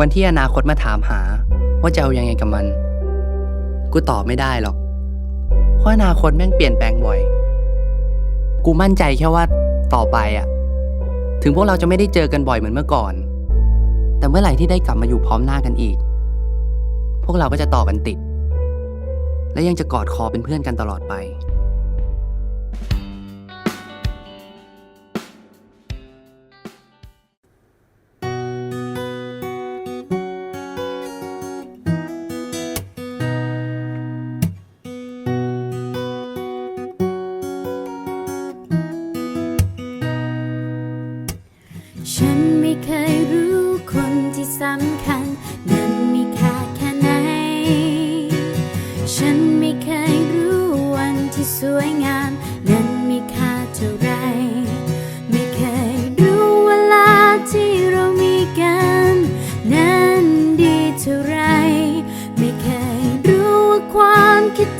วันที่อนาคตมาถามหา ว่าจะเอายังไงกับมัน กูตอบไม่ได้หรอก เพราะอนาคตแม่งเปลี่ยนแปลงบ่อย กูมั่นใจแค่ว่าต่อไปอะถึงพวกเราจะไม่ได้เจอกันบ่อยเหมือนเมื่อก่อน แต่เมื่อไหร่ที่ได้กลับมาอยู่พร้อมหน้ากันอีก พวกเราก็จะต่อกันติด และยังจะกอดคอเป็นเพื่อนกันตลอดไป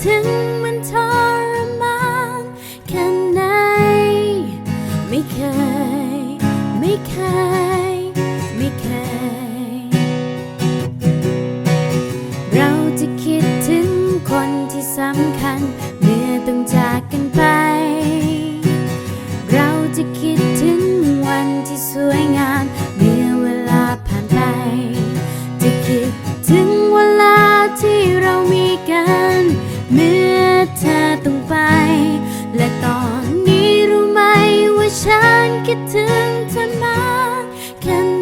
ถึงมันทรมานแค่ไหน ไม่เคย ไม่เคย ไม่เคย เราจะคิดถึงคนที่สำคัญ ถึงเธอมากแค่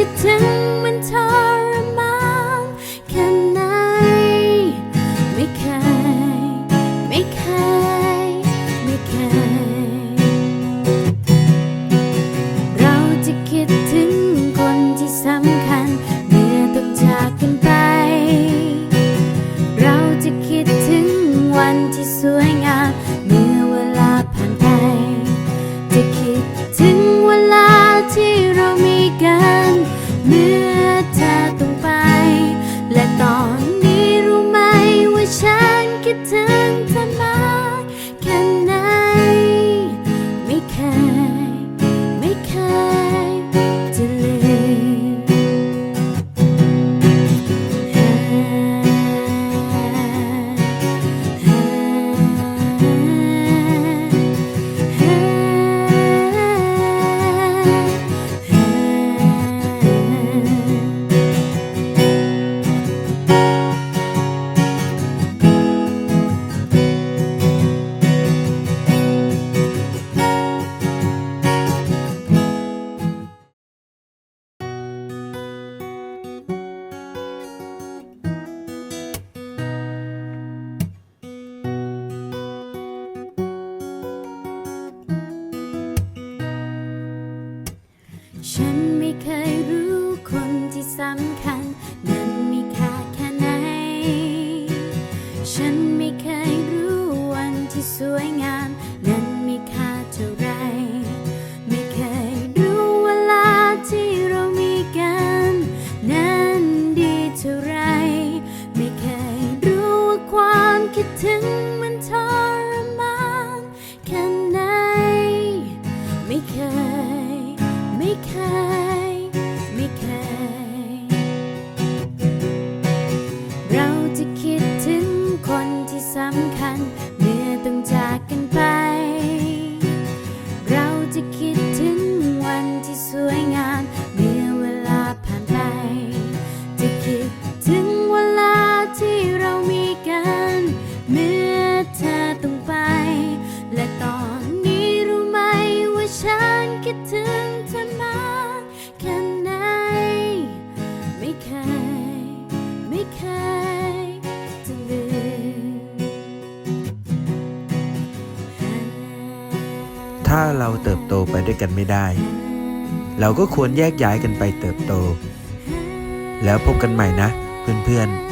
คิดถึงมันทรมานแค่ไหน ไม่เคย ไม่เคย ไม่เคย เราจะคิดถึงคนที่สำคัญ เมื่อต้องจากกันไป เราจะคิดถึงวันที่สวยงาม ฉันาเราเติบโตไปด้วยกันไม่ได้ เราก็ควรแยกย้ายกันไปเติบโต แล้วพบกันใหม่นะ เพื่อนๆ